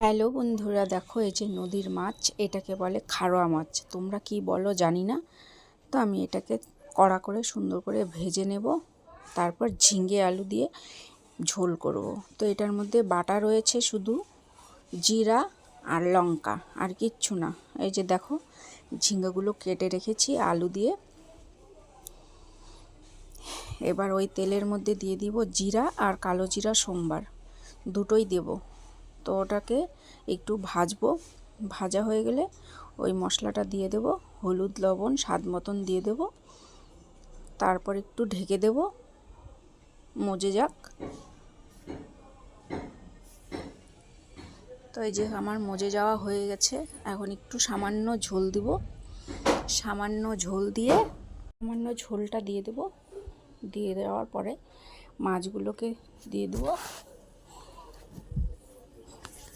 Hello বন্ধুরা, দেখো এই যে নদীর মাছ, এটাকে বলে খারোয়া মাছ। তোমরা কি বলো জানি না। তো আমি এটাকে কড়া করে সুন্দর করে ভেজে নেব, তারপর ঝিঙ্গে আলু দিয়ে ঝোল করব। তো এটার মধ্যে বাটা রয়েছে শুধু জিরা আর লঙ্কা, আর কিচ্ছু না। এই যে দেখো, ঝিঙ্গাগুলো কেটে রেখেছি আলু দিয়ে। এবার ওই তেলের মধ্যে দিয়ে দিব জিরা আর কালো জিরা সোমবার, দুটোই দেব। তো ওটাকে একটু ভাজবো। ভাজা হয়ে গেলে ওই মশলাটা দিয়ে দেব। হলুদ, লবণ, স্বাদ মতন দিয়ে দেব। তারপর একটু ঢেকে দেব। মজে যাক। তো এই যে আমার মজে যাওয়া হয়ে গেছে। এখন একটু সামান্য ঝোল দিব। সামান্য ঝোল দিয়ে সামান্য ঝোলটা দিয়ে দেব। দিয়ে দেওয়ার পরে মাছগুলোকে দিয়ে দেবো।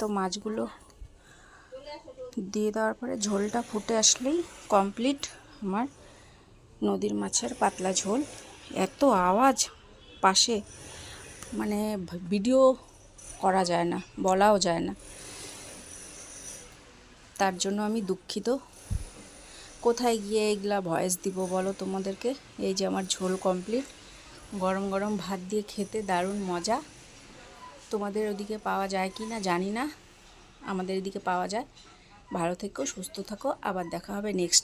তো মাছগুলো দিয়ে দেওয়ার পরে ঝোলটা ফুটে আসলেই কমপ্লিট আমার নদীর মাছের পাতলা ঝোল। এত আওয়াজ পাশে মানে ভিডিও করা যায় না, বলাও যায় না। তার জন্য আমি দুঃখিত। কোথায় গিয়ে এগুলা ভয়েস দিব বলো তোমাদেরকে? এই যে আমার ঝোল কমপ্লিট গরম গরম ভাত দিয়ে খেতে দারুণ মজা। তোমাদের ওদিকে পাওয়া যায় কি না জানি না। আমাদের এদিকে পাওয়া যায়। ভালো থেকো, সুস্থ থাকো। আবার দেখা হবে নেক্সট